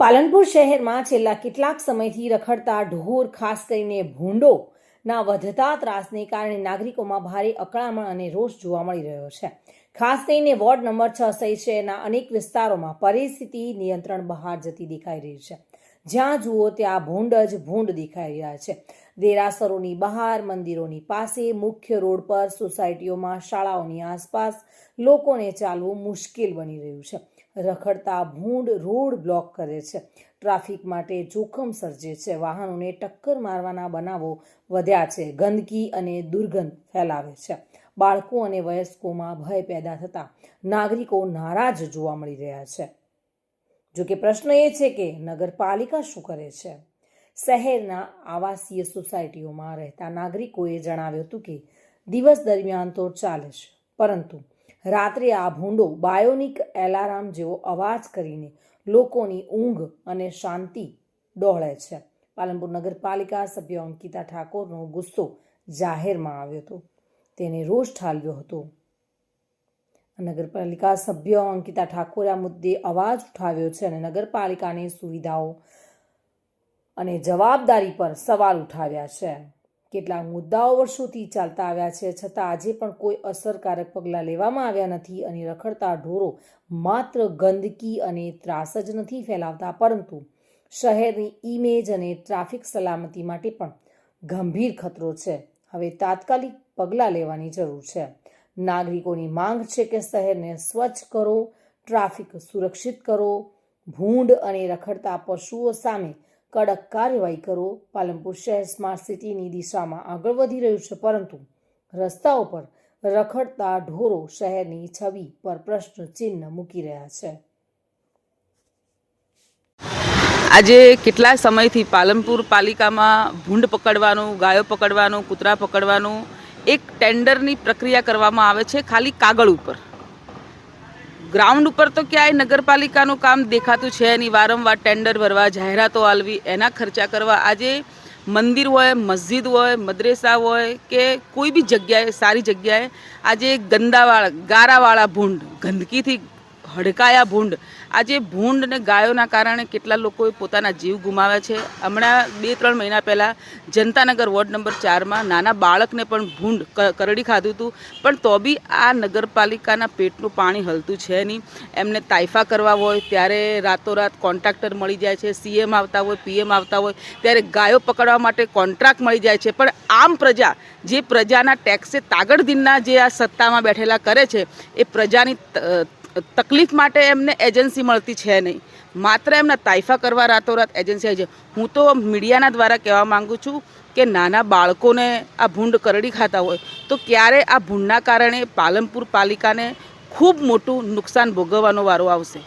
પાલનપુર શહેરમાં છેલ્લા કેટલાક સમયથી રખડતા ઢોર, ખાસ કરીને ભૂંડોના વધતા ત્રાસને કારણે નાગરિકોમાં ભારે અકળામણ અને રોષ જોવા મળી રહ્યો છે. ખાસ કરીને વોર્ડ નંબર છ સહિત શહેરના અનેક વિસ્તારોમાં પરિસ્થિતિ નિયંત્રણ બહાર જતી દેખાઈ રહી છે. જ્યાં જુઓ ત્યાં ભૂંડ જ ભૂંડ દેખાઈ રહ્યા છે. દેરાસરોની બહાર, મંદિરોની પાસે, મુખ્ય રોડ પર, સોસાયટીઓમાં, શાળાઓની આસપાસ લોકોને ચાલવું મુશ્કેલ બની રહ્યું છે. રખડતા ભૂંડ રોડ બ્લોક કરે છે. ટ્રાફિક માટે જોખમ સર્જે છે. વાહનોને ટક્કર મારવાના બનાવો વધ્યા છે. ગંદકી અને દુર્ગંધ ફેલાવે છે. બાળકો અને વયસ્કોમાં ભય પેદા થતા નાગરિકો નારાજ જોવા મળી રહ્યા છે. જોકે પ્રશ્ન એ છે કે નગરપાલિકા શું કરે છે? શહેરના આવાસીય સોસાયટીઓમાં રહેતા નાગરિકોએ જણાવ્યું હતું કે દિવસ દરમિયાન તો ચાલે છે, પરંતુ રાત્રે આ ભૂંડો બાયોનિક એલાર્મ જેવો અવાજ કરીને લોકોની ઊંઘ અને શાંતિ ડોળે છે. પાલનપુર નગરપાલિકા સભ્ય અંકિતા ઠાકોરનો ગુસ્સો જાહેરમાં આવ્યો હતો. તેને રોષ ઠાલવ્યો હતો. નગરપાલિકા સભ્ય અંકિતા ઠાકોરે આ મુદ્દે અવાજ ઉઠાવ્યો છે અને નગરપાલિકાની સુવિધાઓ અને જવાબદારી પર સવાલ ઉઠાવ્યા છે. કેટલાક મુદ્દાઓ વર્ષોથી ચાલતા આવ્યા છે, છતાં આજે પણ કોઈ અસરકારક પગલાં લેવામાં આવ્યા નથી અને રખડતા ઢોરો માત્ર ગંદકી અને ત્રાસ જ નથી ફેલાવતા, પરંતુ શહેરની ઇમેજ અને ટ્રાફિક સલામતી માટે પણ ગંભીર ખતરો છે. હવે તાત્કાલિક પગલાં લેવાની જરૂર છે. નાગરિકોની માંગ છે કે શહેરને સ્વચ્છ કરો, ટ્રાફિક સુરક્ષિત કરો, ભૂંડ અને રખડતા પશુઓ સામે કડક કાર્યવાહી કરો. પાલનપુર શહેર સ્માર્ટ સિટીની દિશામાં આગળ વધી રહ્યું છે, પરંતુ રસ્તાઓ પર રખડતા ઢોરો શહેરની છબી પર પ્રશ્ન ચિહ્ન મૂકી રહ્યા છે. આજે કેટલા સમયથી પાલનપુર પાલિકામાં ભૂંડ પકડવાનું, ગાયો પકડવાનું, કૂતરા પકડવાનું એક ટેન્ડરની પ્રક્રિયા કરવામાં આવે છે ખાલી કાગળ ઉપર. ગ્રાઉન્ડ ઉપર તો ક્યાંય નગરપાલિકાનું કામ દેખાતું છે નહીં. વારંવાર ટેન્ડર ભરવા, જાહેરાતો આલવી, એના ખર્ચા કરવા. આજે મંદિર હોય, મસ્જિદ હોય, મદ્રેસા હોય કે કોઈ બી જગ્યાએ, સારી જગ્યાએ આજે ગંદાવાળા, ગારાવાળા ભૂંડ ગંદકીથી હડકાયા ભૂંડ. આજે ભૂંડ અને ગાયોના કારણે કેટલા લોકોએ પોતાના જીવ ગુમાવ્યા છે? હમણાં બે, ત્રણ મહિના પહેલાં જનતાનગર વોર્ડ નંબર ચારમાં નાના બાળકને પણ ભૂંડ કરડી ખાધું હતું. પણ તો બી આ નગરપાલિકાના પેટનું પાણી હલતું છે નહીં. એમને તાઇફા કરવા હોય, ત્યારે રાતોરાત કોન્ટ્રાક્ટર મળી જાય છે, સીએમ આવતા હોય, પીએમ આવતા હોય, ત્યારે ગાયો પકડવા માટે કોન્ટ્રાક્ટ મળી જાય છે. પણ આમ પ્રજા, જે પ્રજાના ટેક્સે તાગડ દિનના જે આ સત્તામાં બેઠેલા કરે છે, એ પ્રજાની તકલીફ માટે એમને એજન્સી મળતી છે નહીં. માત્ર એમના તાઇફા કરવા રાતોરાત એજન્સી આવી છે. હું તો મીડિયાના દ્વારા કહેવા માગું છું કે નાના બાળકોને આ ભૂંડ કરડી ખાતા હોય તો ક્યારે આ ભૂંડના કારણે પાલનપુર પાલિકાને ખૂબ મોટું નુકસાન ભોગવવાનો વારો આવશે.